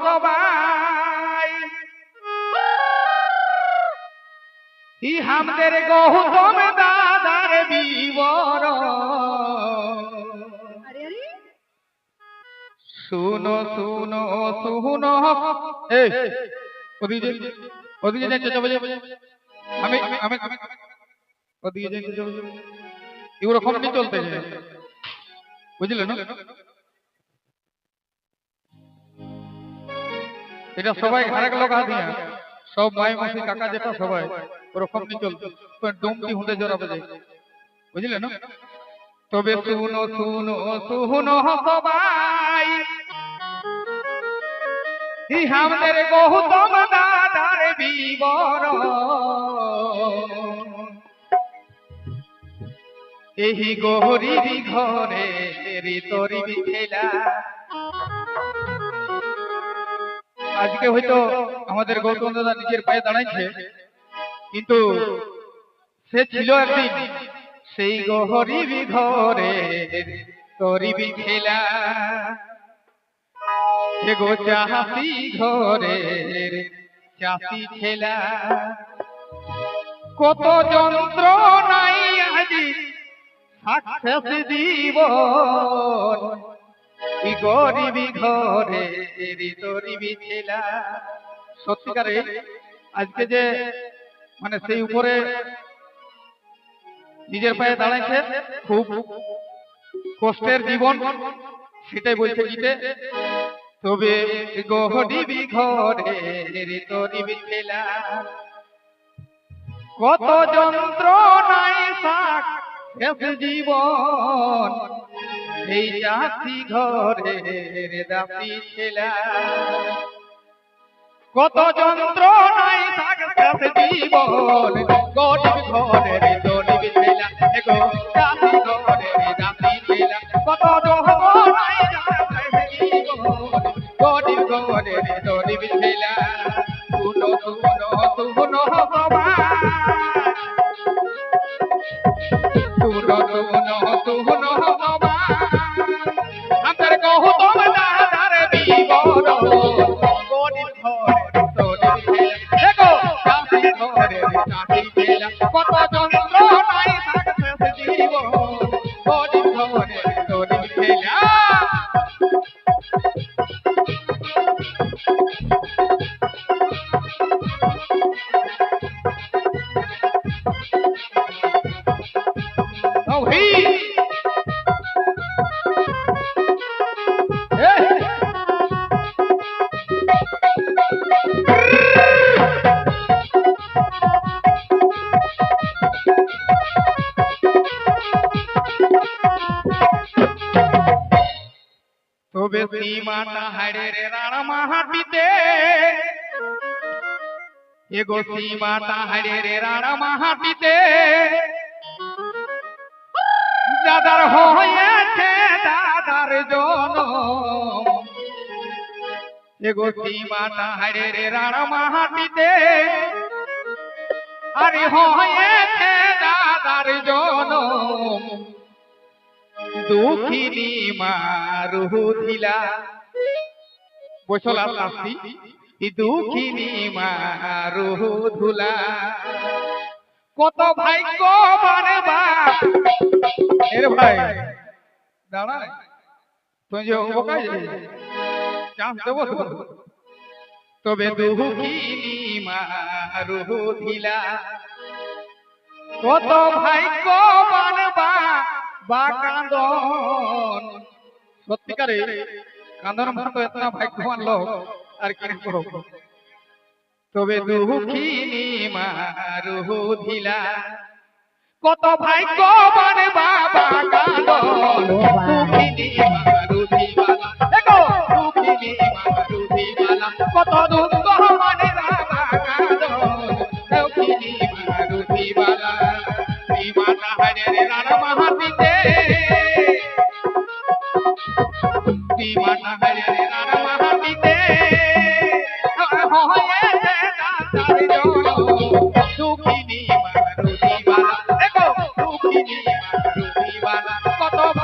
সবাই ই হামদের গৌতম দাদার বিবর শুনো শুনো শুনো এই ওদিকে ওদিকে যাচ্ছে যাব যাব আমি আমি ওদিকে যাচ্ছে যাব এগুলো কমটি চলতেছে বুঝলে না? এটা সবাই ঘরে লগা দিয়া সব মাই মাসি কাকা যেটা সবাই ওরকম নি চলতে ডুমটি হুঁটে জড়াবে যাই বুঝলে না? তবে শুনো শুনো শুনো সবাই। ই আমাদের গৌতম দাদার বিবর এই গহরির ঘরে রিতরি বিখেলা আজকে হয়তো আমাদের গৌতম দাদা নিজের পায়ে দাঁড়াইছে, কিন্তু সে ছিল একদিন সেই গহরিবি ঘরে তরিবি খেলা সে গো চাষি ঘরে, চাষি খেলা। কত যন্ত্র নাই আজি, সাকসেস জীবন ই গরিবি ঘরে? তরিবি ছেলা সত্যিকারে আজকে যে মানে সেই উপরে নিজের পায়ে দাঁড়াইছে, খুব কষ্টের জীবন, সেটাই বলছে গীতে। তবে গহরিবি ঘরে তরিবি ছেলা কত যন্ত্র নাই জীবন এই জাতি ঘরে দাপি ছেলা। কত যন্ত্র নাই থাক শেষ জীবন গরিব ঘরে দলিব ছেলা। এগো, জাতি ঘরে দাপি ছেলা। কত যন্ত্র নাই থাক জীবন গরিব ঘরে দলিব ছেলা শুনো শুনো। নাই থাকছে জীবন সীমাটা হাড়ে রে রানা মাহাটিতে এগো সীমাটা হাড়ে রে রানা মাহাটিতে দাদার হয়েছে দাদার জন এগো সীমাটা হাড়ে রে রানা মাহাটিতে আরে হয়েছে দাদার জন দুঃখিনী মারু ধিলা বসলা শাস্তি। ই দুঃখিনী মারু ধুলা কত মানে এর ভাই, দাঁড়া। তুই যে চান্স দেবো তবে দুঃখিনী মারু ধিলা কত ভাগ্য বানবা বা কান্দন সত্যিকারে কান্দন মতো এতনা ভাগ্যবান লোক আর কি করো তবে দুঃখিনী মারু ধিলা কত ভাগ্যবান বাবা কান্দন দুঃখিনী মারু দেখো দুঃখিনী মারু কত দুঃখ মানে বাবা কান্দন দুঃখিনী মারু ধিবালা শ্রীমাতা হরে রানা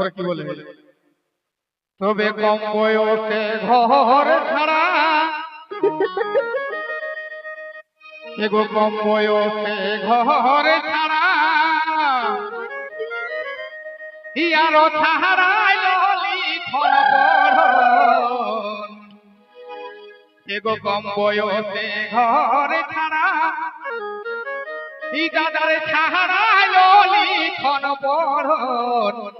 তারপরে কি বলে? তবে কম বয়সে ঘর ছাড়া এগো কম বয়সে ঘর ছাড়া ইয়ারো ছাড়াই লিখন পড়ন এগো কম বয়সে ঘর ছাড়া ই দাদার ছাড়াই লিখন পড়ন ই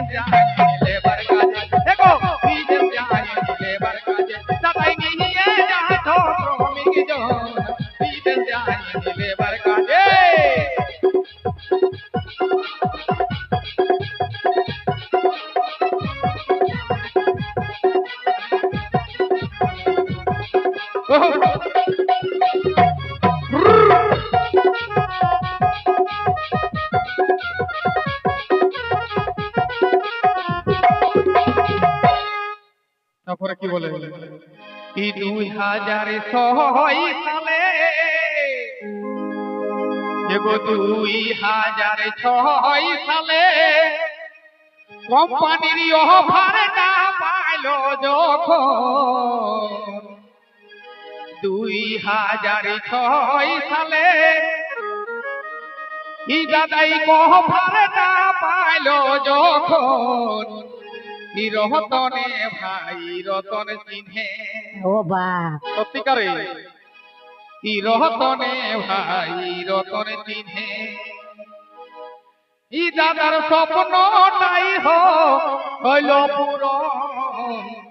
তারপরে কি বলে? দুই হাজার ছয় সালে এগো দুই হাজার ছয় সালে কোম্পানির অফারটা পাইলো যখন দুই হাজার ছয় সালে ই দাদাই অফারটা পাইলো যখন। রতনে ভাই রতন চিহ্নে। ও বাপ সত্যিকারে? রতনে ভাই রতন চিহ্নে। ই দাদার স্বপ্নটাই হইল পূরণ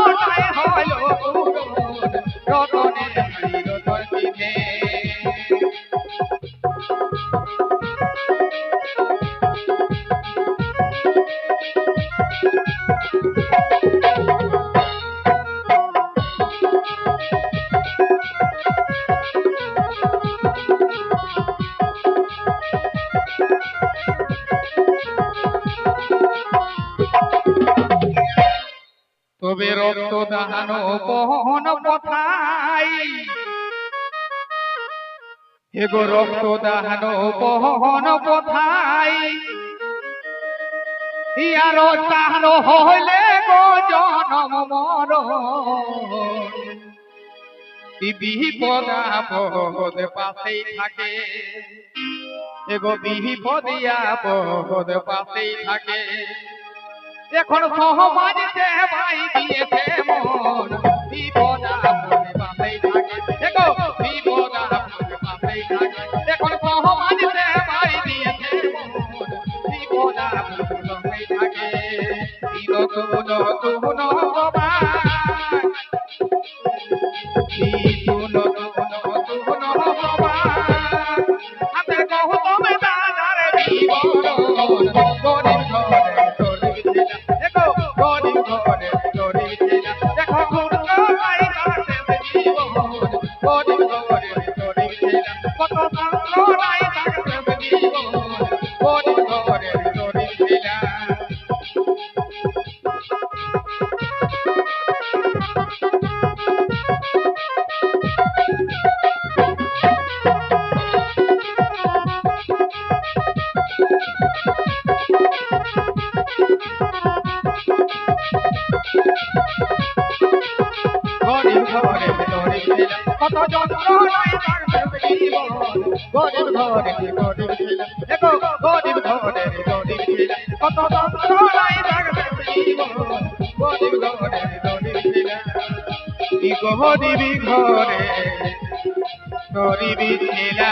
তবে রক্ত দাহানো বহন পথাই। এগো রক্ত দাহানো বহন পথাই। ইয়ার চাহানো হইলে গো জনম মর বিপদ আপদ পাশেই থাকে। এগো বিপদ আপদ পাশেই থাকে। এখন সহমাজ সেবাই দিয়েছে মন। বিপদ থাকে দেখো, বিপদ আপদে পাশেই থাকে এখন সহমাজ সেবাই দিয়েছে বিপদ আপদে পাশেই থাকে দিন তুন তুন সবাই তুন তুন তুন সবাই হাতে কহ তুমি দাদার জীবন গরিব গরিব ঘরে গরিব ছেলে জীবন গরিব ঘরে গরিব ছেলে কত যন্ত্রণায় থাকছে জীবন গরিবি ঘরে গরিবি ছেলে